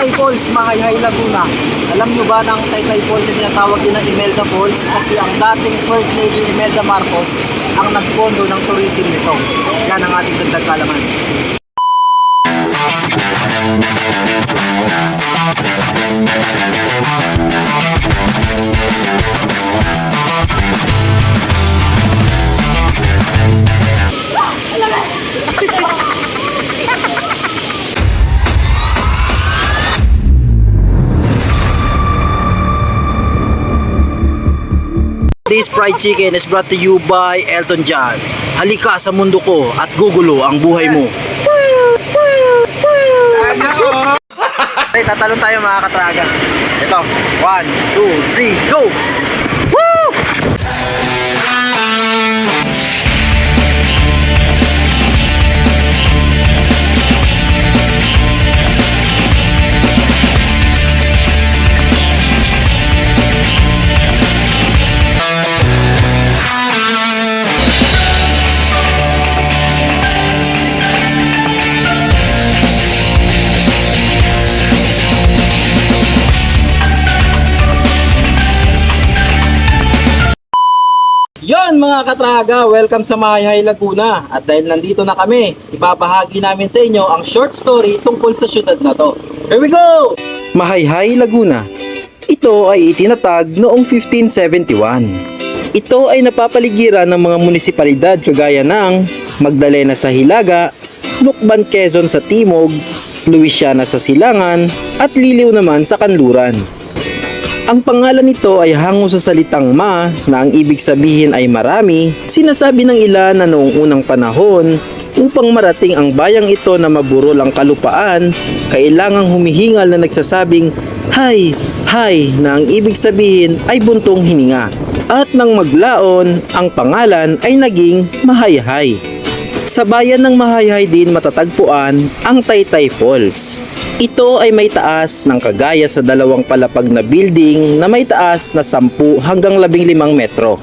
Taytay Falls, Mahayhay, Laguna. Alam nyo ba ng Taytay Falls na tinatawag din na Imelda Falls? Kasi ang dating First Lady Imelda Marcos ang nagpondo ng tourism nito. Yan ang ating dagdag kalaman. This fried chicken is brought to you by Elton John. Halika sa mundo ko at gugulo ang buhay mo. Okay, tatalon tayo mga katraga. Ito, 1, 2, 3, go! Mga katraga, welcome sa Mahayhay Laguna. At dahil nandito na kami, ibabahagi namin sa inyo ang short story tungkol sa syudad na to. Here we go! Mahayhay Laguna. Ito ay itinatag noong 1571. Ito ay napapaligiran ng mga munisipalidad kagaya ng Magdalena sa Hilaga, Lukban Quezon sa Timog, Luisiana sa Silangan, at Liliw naman sa Kanluran. Ang pangalan nito ay hango sa salitang ma na ang ibig sabihin ay marami. Sinasabi ng ilan na noong unang panahon, upang marating ang bayang ito na maburol ang kalupaan, kailangang humihingal na nagsasabing, Hay, hay na ang ibig sabihin ay buntong hininga. At nang maglaon, ang pangalan ay naging Mahayhay. Sa bayan ng Mahayhay din matatagpuan ang Taytay Falls. Ito ay may taas ng kagaya sa dalawang palapag na building na may taas na 10 hanggang 15 metro.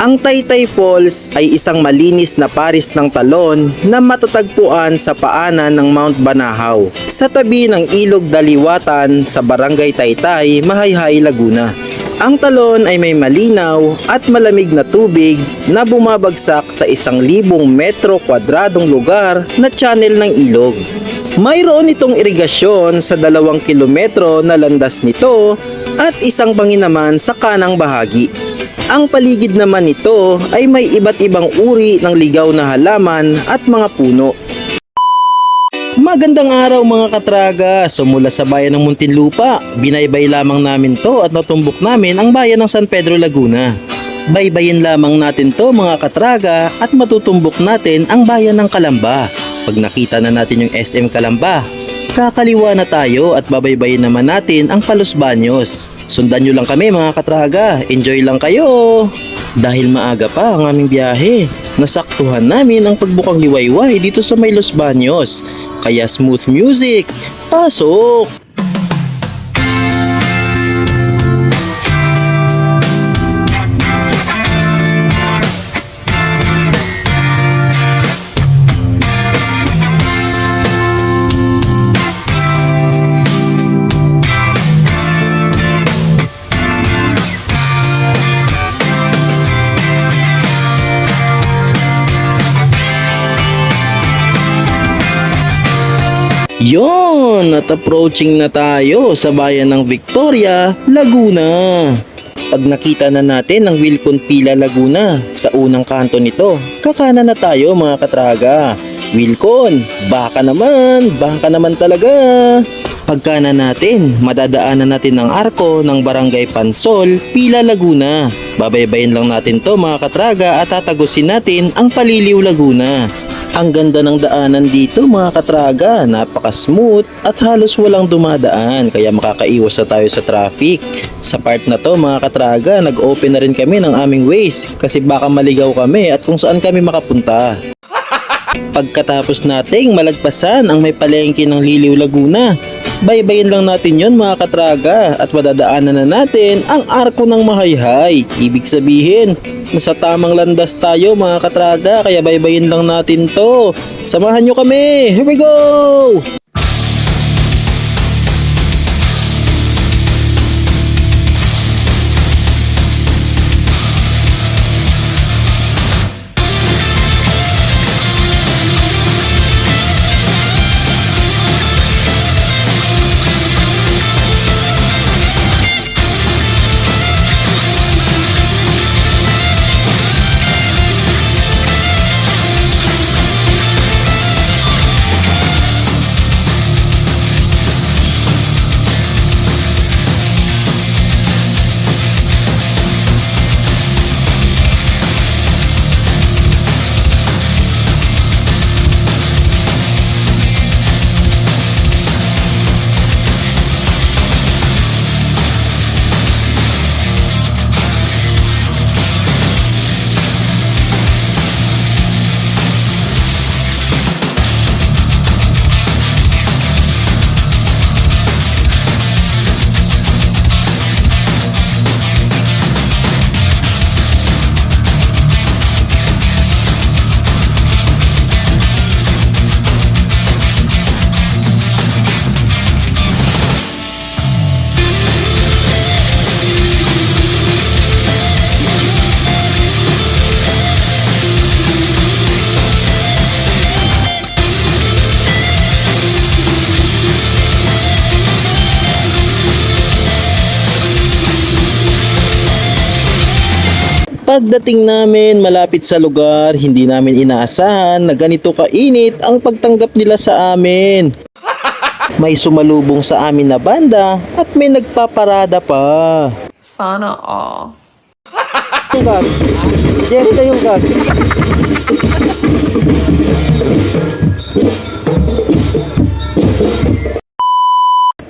Ang Taytay Falls ay isang malinis na paris ng talon na matatagpuan sa paanan ng Mount Banahaw sa tabi ng Ilog Daliwatan sa Barangay Taytay, Mahayhay, Laguna. Ang talon ay may malinaw at malamig na tubig na bumabagsak sa isang libong metro kwadradong lugar na channel ng ilog. Mayroon itong irigasyon sa dalawang kilometro na landas nito at isang bangin naman sa kanang bahagi. Ang paligid naman nito ay may iba't ibang uri ng ligaw na halaman at mga puno. Magandang araw mga katraga! So mula sa bayan ng Muntinlupa, binaybay lamang namin to at natumbok namin ang bayan ng San Pedro Laguna. Baybayin lamang natin to mga katraga at matutumbok natin ang bayan ng Kalamba. Pag nakita na natin yung SM Kalamba, kakaliwa na tayo at babaybayin naman natin ang Palos Baños. Sundan nyo lang kami mga katraga, enjoy lang kayo! Dahil maaga pa ang aming biyahe, nasaktuhan namin ang pagbukang liwayway dito sa may Los Baños. Kaya smooth music, pasok! Yon, at approaching na tayo sa bayan ng Victoria, Laguna. Pag nakita na natin ang Wilcon Pila Laguna sa unang kanto nito, kakana na tayo mga katraga. Wilcon, baka naman, baka naman talaga. Pagkana natin, madadaanan natin ang arko ng Barangay Pansol, Pila Laguna. Babaybayin lang natin to mga katraga at tatagusin natin ang Paliliw Laguna. Ang ganda ng daanan dito mga katraga, napaka-smooth at halos walang dumadaan kaya makakaiwas na tayo sa traffic. Sa part na to mga katraga, nag-open na rin kami ng aming ways kasi baka maligaw kami at kung saan kami makapunta. Pagkatapos nating malagpasan ang may palengke ng Liliw Laguna, baybayin lang natin yon mga katraga at madadaanan na natin ang arko ng Mahayhay. Ibig sabihin, nasa tamang landas tayo mga katraga kaya baybayin lang natin to. Samahan nyo kami! Here we go! Pagdating namin malapit sa lugar, hindi namin inaasahan na ganito kainit ang pagtanggap nila sa amin. May sumalubong sa amin na banda at may nagpaparada pa. Sana all. Yung kag. Jerry na yung kag.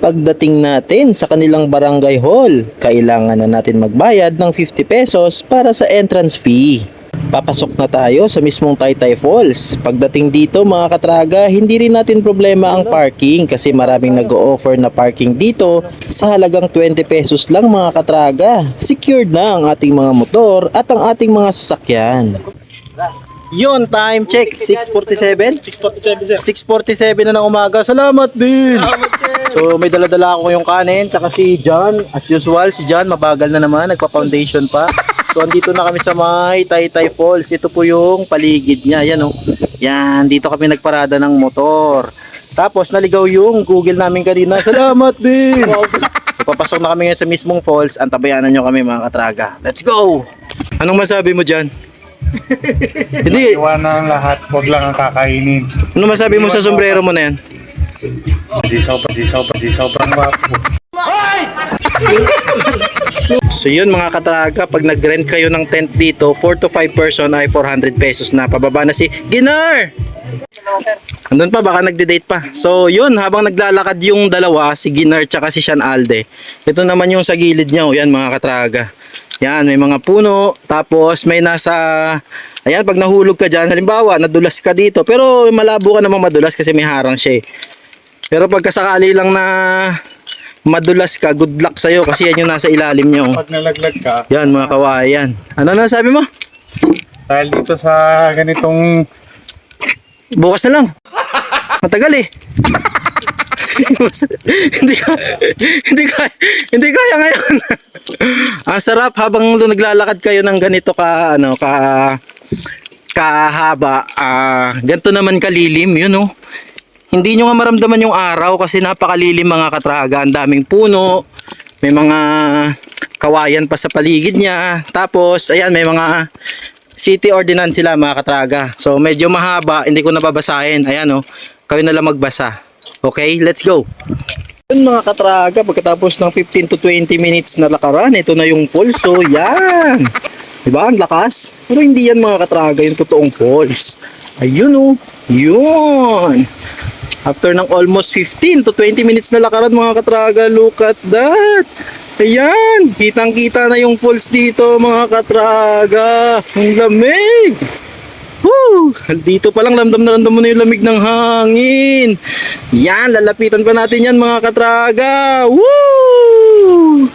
Pagdating natin sa kanilang barangay hall, kailangan na natin magbayad ng 50 pesos para sa entrance fee. Papasok na tayo sa mismong Taytay Falls. Pagdating dito mga katraga, hindi rin natin problema ang parking kasi maraming nag-o-offer na parking dito sa halagang 20 pesos lang mga katraga. Secured na ang ating mga motor at ang ating mga sasakyan. Yun, time check. 6.47? 647 sir. 6.47 na ng umaga. Salamat din! So may dala-dala ako yung kanin tsaka si John. As usual, si John mabagal na naman, nagpa-foundation pa. So andito na kami sa may Taytay Falls. Ito po yung paligid niya. Yan oh. Yan, dito kami nagparada ng motor. Tapos naligaw yung Google namin kanina. Salamat din! So papasok na kami ngayon sa mismong falls. Antabayanan nyo kami mga katraga. Let's go! Anong masabi mo dyan? Hindi. Iwanan ang lahat, huwag lang ang kakainin. Ano masabi mo sa sombrero mo na yan? Di sobrang, di sobrang, di sobrang wapo. So yun mga katraga, pag nag-rent kayo ng tent dito, 4 to 5 person ay 400 pesos na. Pababa na si Ginar! Andun pa, baka nagde-date pa. So yun, habang naglalakad yung dalawa, si Ginar tsaka si Sean Alde. Ito naman yung sa gilid niya, yan mga katraga. Yan, may mga puno, tapos may nasa... Ayan, pag nahulog ka dyan, halimbawa, nadulas ka dito, pero malabo ka naman madulas kasi may harang siya eh. Pero pagkasakali lang na madulas ka, good luck sa'yo kasi yan yung nasa ilalim niyo. Pag nalaglag ka, Yan mga kawayan. Ano na sabi mo? dahil dito sa ganitong Bukas na lang. Matagal eh. hindi ka hindi ka hindi kaya ngayon. Ang sarap habang naglalakad kayo ng ganito ka ano ka kahaba. Ah, ganito naman kalilim, yun oh. Hindi nyo nga maramdaman yung araw kasi napakalilim mga katraga. Ang daming puno, may mga kawayan pa sa paligid niya. Tapos, ayan, may mga city ordinance sila mga katraga. So, medyo mahaba, hindi ko nababasahin. Ayan oh, kayo na lang magbasa. Okay, let's go. Yun mga katraga, pagkatapos ng 15 to 20 minutes na lakaran, ito na yung pulso. Yan! Diba? Ang lakas. Pero hindi yan mga katraga, yung totoong pulse. Ayun oh. Yun! After ng almost 15 to 20 minutes na lakaran mga katraga, look at that! Ayan! Kitang kita na yung falls dito mga katraga! Ang lamig! Woo! Dito pa lang ramdam na ramdam mo na yung lamig ng hangin. Yan, lalapitan pa natin yan mga katraga. Woo!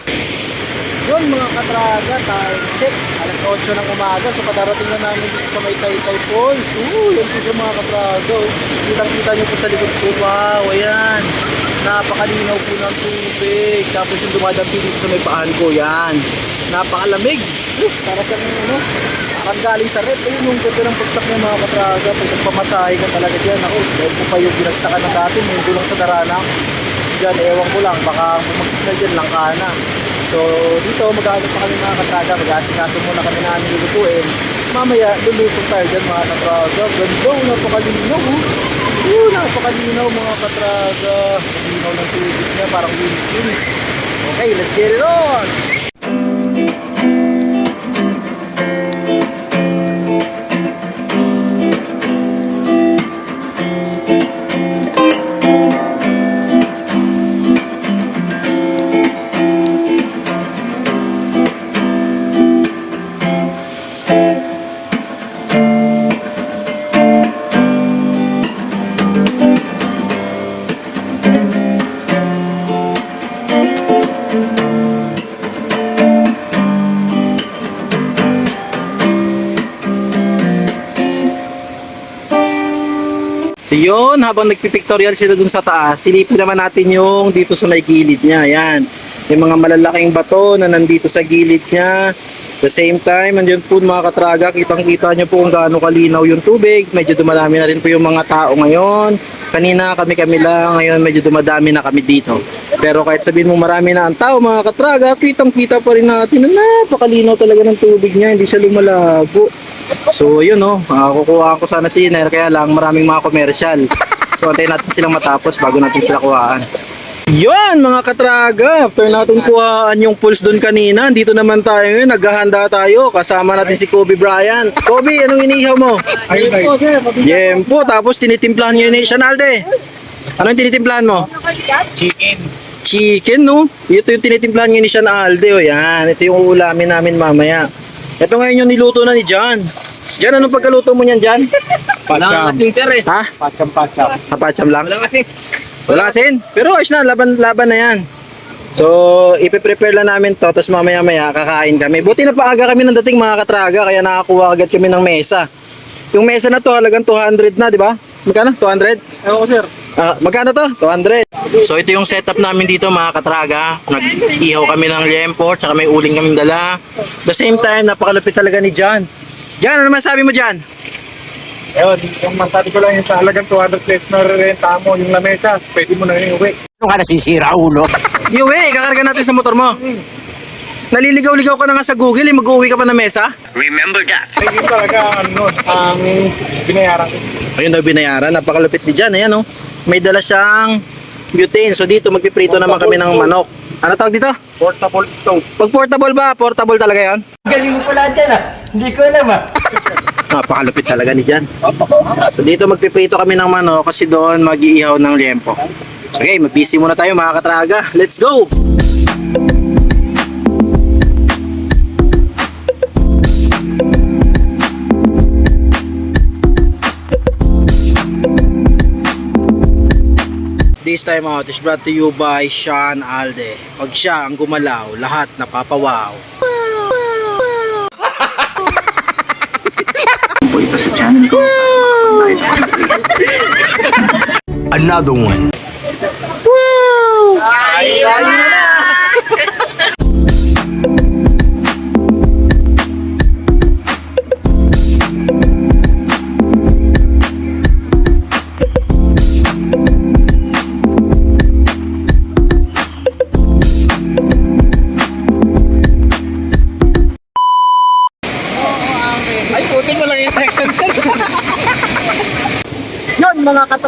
Yun mga katraga, time check. Alas 8 ng umaga, so patarating na namin dito sa may Taytay Falls. Woo! Yan po siya mga katraga. oh. Kitang-kita nyo po sa likod ko. Wow, ayan. Napakalinaw po ng tubig. Tapos yung dumadampi dito sa may paan ko, yan. Napakalamig. Uh, para sa ano, Parang galing sa rep, ayun yung ganda ng pagsak ng mga katraga. Pag nagpamasahe ka talaga dyan, ako, dahil ko pa yung binagsakan ng dati, may gulong sa Daranang. Dyan, ewan ko lang, baka magsignal dyan, lang ka na. So, dito, mag-ano pa kami mga katraga, mag-asikaso muna kami namin lulutuin. Mamaya, lulusong tayo dyan mga katraga. Ganda, oh, napakalinaw, oh. Oo, napakalinaw mga katraga. Linaw ng tubig niya, parang linis-linis. Okay, let's get it on! So yun, habang nagpipictorial sila dun sa taas, silipin naman natin yung dito sa may gilid niya. Yan. May mga malalaking bato na nandito sa gilid niya. The same time, nandiyan po mga katraga, kitang-kita nyo po kung gaano kalinaw yung tubig. Medyo dumadami na rin po yung mga tao ngayon. Kanina kami-kami lang, ngayon medyo dumadami na kami dito. Pero kahit sabihin mo marami na ang tao mga katraga, kitang kita pa rin natin na napakalinaw talaga ng tubig niya, hindi siya lumalabo. So yun no, uh, kukuha ko sana si Iner kaya lang maraming mga commercial. So antayin natin silang matapos bago natin sila kuhaan. Yun mga katraga, after natin kuhaan yung pulse doon kanina, dito naman tayo ngayon, naghahanda tayo, kasama natin si Kobe Bryant. Kobe, anong inihaw mo? Ayun, ayun. Yempo, tapos tinitimplahan nyo yun eh. Shanalde, anong tinitimplahan mo? Chicken. Chicken, no? Ito yung tinitimplahan nyo ni Sean Alde, o yan. Ito yung ulamin namin mamaya. Ito ngayon yung niluto na ni John. John, anong pagkaluto mo niyan, John? Pacham. Ha? Pacham, pacham. Napacham lang? Wala kasi. Wala asin. Pero ayos na, laban, laban na yan. So, ipe-prepare lang namin to, tapos mamaya-maya kakain kami. Buti na paaga kami ng dating mga katraga, kaya nakakuha agad kami ng mesa. Yung mesa na to, halagang 200 na, di ba? Magkano? 200? Oo, sir. Ah, magkano to? 200. So ito yung setup namin dito mga katraga. Nag-ihaw kami ng liempo, tsaka may uling kaming dala. The same time, napakalupit talaga ni John. John, ano man sabi mo John? Ayun, yung masabi ko lang yung sa halagang 200 pesos na renta mo yung lamesa, pwede mo na yung uwi. Yung way, kakarga natin sa motor mo. Naliligaw-ligaw ka na nga sa Google, eh, mag-uwi ka pa ng mesa. Ay, yun talaga, ano, ang binayaran ko. Ayun daw binayaran, napakalupit ni John. Ayan oh. May dala siyang butane. So dito magpiprito naman kami ng manok. Ano tawag dito? Portable stove. Pag portable ba? Portable talaga yan? Galing mo pala dyan ah. Hindi ko alam ah. Napakalupit talaga ni Jan. So dito magpiprito kami ng manok kasi doon mag-iihaw ng liempo. Okay, mag-busy muna tayo mga katraga. Let's go! This time out is brought to you by Sean Alde. Pag siya ang gumalaw, lahat napapawaw. Another one. Ay,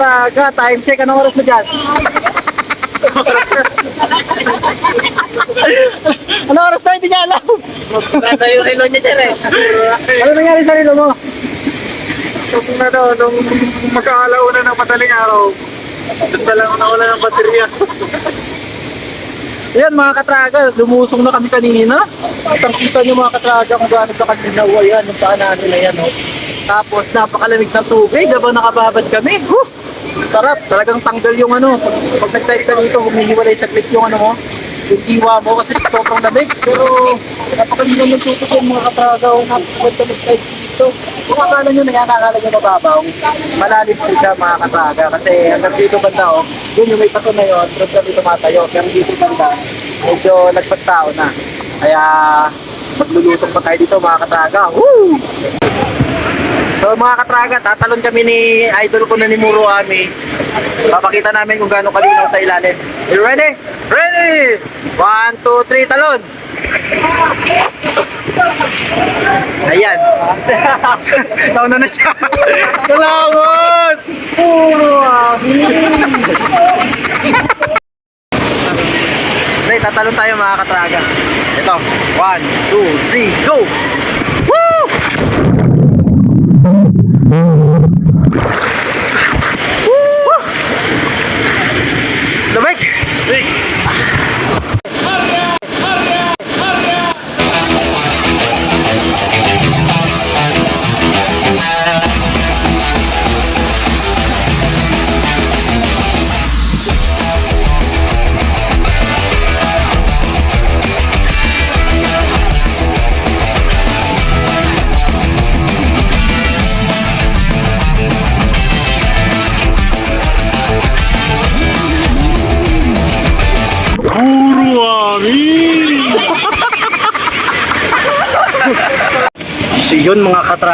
katraga, time check. Anong oras mo dyan? Anong oras na? Hindi niya alam. Nasa yung relo niya dyan eh. Ano nangyari sa rilo mo? Nung ano, nung magkaalaw na ng madaling araw, doon na lang nawala ng baterya. Yan mga katraga, lumusong na kami kanina. At ang kita nyo mga katraga kung gaano sa kanina. Ayan, yung paanan nila yan. Oh. Tapos napakalamig ng tubig habang nakababad kami. Whew! Sarap, talagang tanggal yung ano. Pag, nag-dive ka dito, humihiwalay sa clip yung ano mo. Yung diwa mo kasi sobrang lamig. Pero napakalinaw ng tubig yung mga katraga. Oh, napakaganda mag-dive dito. Kung akala nyo na yan, nyo mababaw. Malalim po siya mga katraga. Kasi hanggang dito banda oh. Yun yung may pato na yun, doon kami tumatayo. Pero dito banda, medyo nagpas tao na. Kaya maglulusok pa tayo dito mga katraga. Woo! So mga katraga, tatalon kami ni idol ko na ni Muro Ami. Papakita namin kung gaano kalinaw sa ilalim. You ready? Ready! One, two, three, talon! Ayan. Nauna na siya. Salamat! Puro! Okay, tatalon tayo mga katraga. Ito. One, two, three, go! Thank you.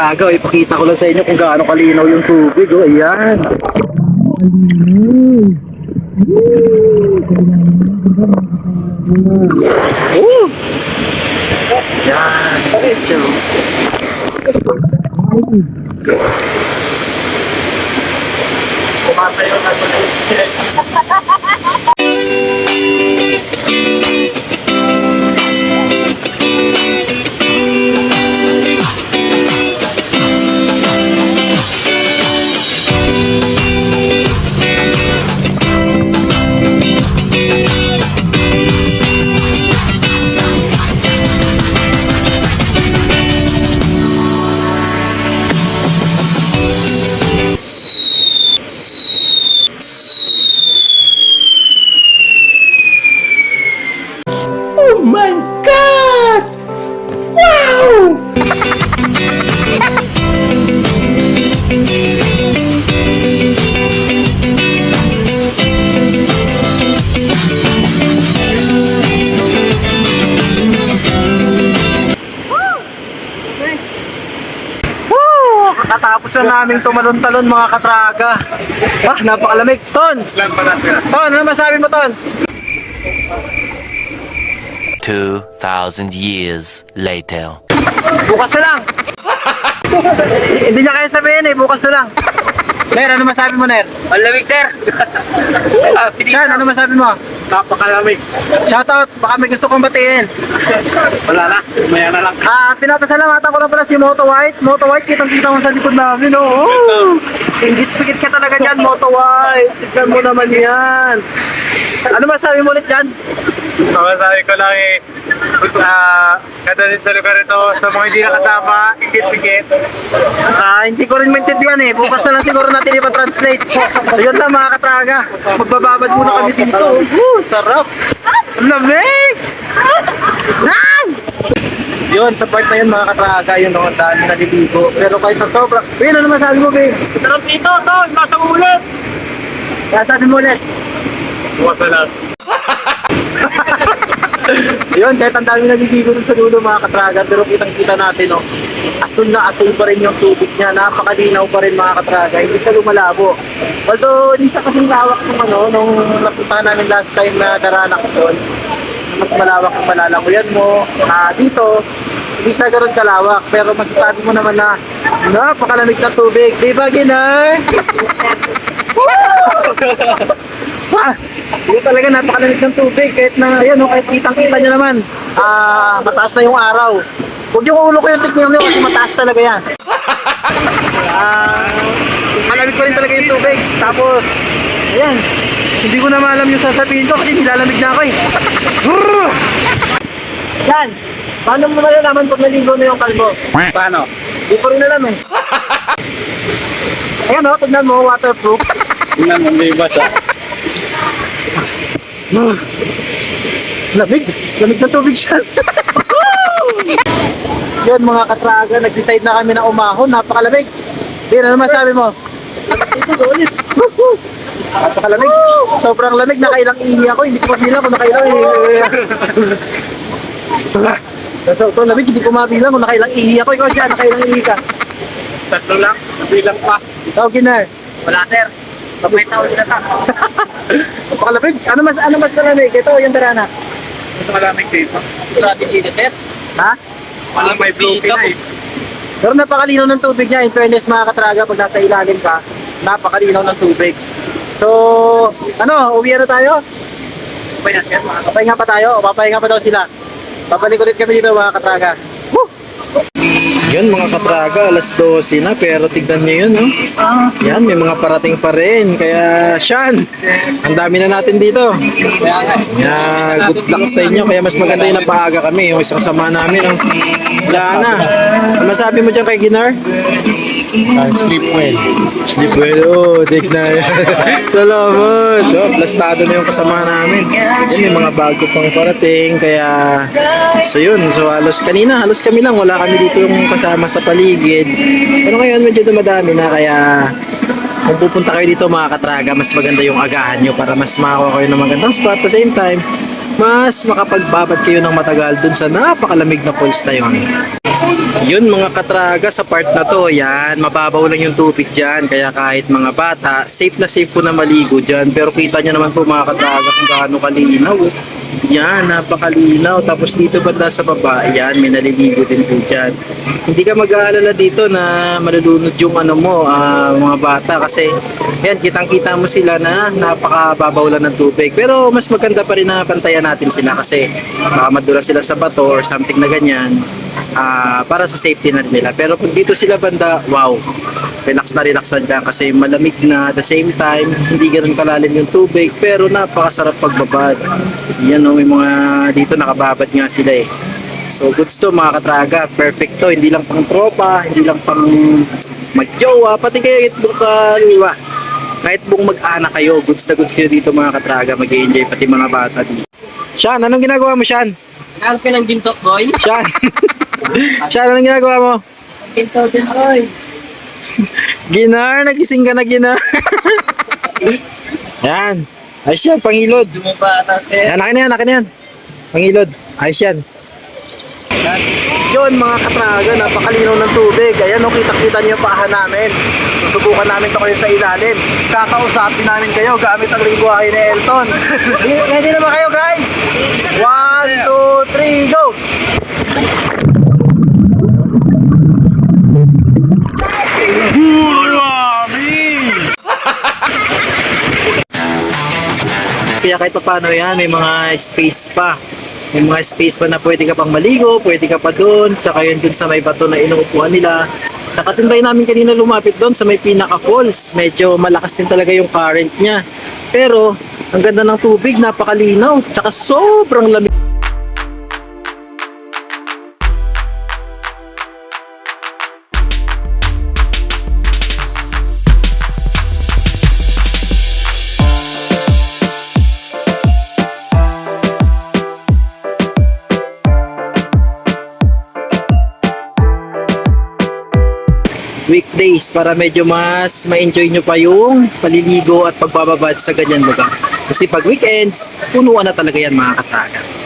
Katraga, ipakita ko lang sa inyo kung gaano kalinaw yung tubig. Oh, ayan. Kumatayo na ito. Naming tumalon-talon mga katraga. Ah, napakalamig. Ton! Ton, ano masabi mo, Ton? 2,000 years later. Bukas na lang. Hindi niya kaya sabihin eh, bukas na lang. Ner, ano masabi mo, Ner? Ang lamig, sir. Sean, ano masabi mo? Napakalamig. Shoutout, baka may gusto kong batiin. Wala na. Maya na lang. Ah, pinapasalamatan ko lang pala si Moto White. Moto White, kitang-kita mo sa likod namin, oh. Ingit-pigit ka talaga dyan, Moto White. Tignan mo naman yan. Ano masabi mo ulit dyan? Masasabi ko lang eh, ah, kada din sa lugar ito, sa mga hindi nakasama, ikit-ikit. Ah, hindi ko rin maintindihan eh. Bukas na lang siguro natin ipa-translate. Ayun lang mga katraga. Magbababad muna kami dito. Woo, sarap. Ang Lamig! Nan! Yun, sa part na yun mga katraga, yun ang dami naliligo. Pero kahit na sobra. Win, ano masabi mo, babe? Sarap dito, to. Nasa ulit. Sasabi mo ulit. Bukas na lang. Yun, kahit ang dami naliligo dun sa dulo mga katraga, pero kitang-kita natin, no? Asul na asul pa rin yung tubig niya, napakalinaw pa rin mga katraga, hindi siya lumalabo. Although, hindi siya kasing lawak nung ano, nung napuntahan namin last time na daranak doon. Mas malawak ang malalakuyan mo. Ah, dito, hindi siya ganun kalawak, pero masasabi mo naman na napakalamig na tubig. Di ba, Ginay? Ah, Hindi talaga napakalamig ng tubig kahit na ayan oh, kahit kitang-kita niyo naman. Ah, mataas na yung araw. Huwag yung ulo ko yung tignan niyo kasi mataas talaga yan. Ah, malamig pa rin talaga yung tubig. Tapos, ayan, hindi ko na maalam yung sasabihin ko kasi nilalamig na ako eh. Brrr! Yan, paano mo malalaman pag naligo na yung kalbo? Paano? Hindi ko rin alam eh. Ayan o, tignan mo, waterproof. Tingnan mo, may basa. Lamig. Lamig na tubig siya. Yun mga katraga, nag-decide na kami na umahon. Napakalamig. Din, ano masabi mo? Napakalamig. Sobrang lamig. Nakailang ihi ako. Hindi ko mabilang kung nakailang ihi. So, so, lamig. Hindi ko mabilang kung nakailang ihi ako. Ikaw siya, nakailang ihi ka. Tatlo lang. Bilang pa. Ikaw, Giner. Wala, sir. Kapay na ulit na Napakalamig. Ano mas, ano mas malamig? Ito, yung darana. Mas malamig dito. Grabe dito, sir. Ha? Wala may blue Pinay. Pero napakalinaw ng tubig niya. In fairness mga katraga, pag nasa ilalim ka, napakalinaw ng tubig. So, ano, uwi na tayo? Papahinga pa tayo o papahinga pa daw sila. Babalik ulit kami dito mga katraga. Yun mga katraga, alas 12 na pero tignan nyo yun, oh. Yan, may mga parating pa rin. Kaya, Sean, ang dami na natin dito. Kaya, good luck sa inyo. Kaya mas maganda yung napaaga kami. Yung isang sama namin, oh. Wala na. Ano masabi mo dyan kay Ginar? sleep well. Sleep well, oh. Tignan. Salamat. Oh, plastado na yung kasama namin. Yan, may mga bago pang parating. Kaya, so yun. So, halos kanina, halos kami lang. Wala kami dito yung kasama sa paligid. Pero ngayon, medyo dumadami na. Kaya, kung pupunta kayo dito mga katraga, mas maganda yung agahan nyo para mas makakuha kayo ng magandang spot. At the same time, mas makapagbabad kayo ng matagal dun sa napakalamig na falls na yon. Yun mga katraga sa part na to, yan, mababaw lang yung tubig dyan. Kaya kahit mga bata, safe na safe po na maligo dyan. Pero kita nyo naman po mga katraga kung gaano kalinaw. Yan, napakalinaw. Tapos dito banda sa baba, yan, may naliligo din po dyan. Hindi ka mag-aalala dito na malulunod yung ano mo, ah, mga bata. Kasi, yan, kitang-kita mo sila na napakababaw lang ng tubig. Pero mas maganda pa rin na pantayan natin sila kasi baka madula sila sa bato or something na ganyan ah, para sa safety na rin nila. Pero pag dito sila banda, wow, relax na relax na dyan kasi malamig na at the same time, hindi ganun kalalim yung tubig pero napakasarap pagbabad. Yan o, may mga dito nakababad nga sila eh. So goods to mga katraga, perfect to, hindi lang pang tropa, hindi lang pang magjowa, pati kayo buong kaliwa. Kahit buong mag-anak kayo, goods na goods kayo dito mga katraga, mag enjoy pati mga bata dito. Sean, anong ginagawa mo, Sean? Nagkaroon ka ng gintok, boy. Sean! Sean, anong ginagawa mo? Gintok din, boy. Ginar, nagising ka na Ginar. yan. Ayos yan, pangilod. Yan, akin na yan, akin yan. Pangilod. Ayos yan. Yun mga katraga, napakalinaw ng tubig. Ayan, no, kita-kita niyo paahan namin. Susubukan namin to kayo sa ilalim. Kakausapin namin kayo gamit ang lingwahe ni Elton. Ready na ba kayo guys? One, two, three, go! Kaya kahit pa paano yan, may mga space pa. May mga space pa na pwede ka pang maligo, pwede ka pa doon, tsaka yun dun sa may bato na inuupuan nila. Tsaka tinry namin kanina lumapit doon sa may pinaka falls. Medyo malakas din talaga yung current niya. Pero, ang ganda ng tubig, napakalinaw. Tsaka sobrang lamig. Para medyo mas ma-enjoy nyo pa yung paliligo at pagbababad sa ganyan lugar. Kasi pag weekends, punuan na talaga yan mga kataga.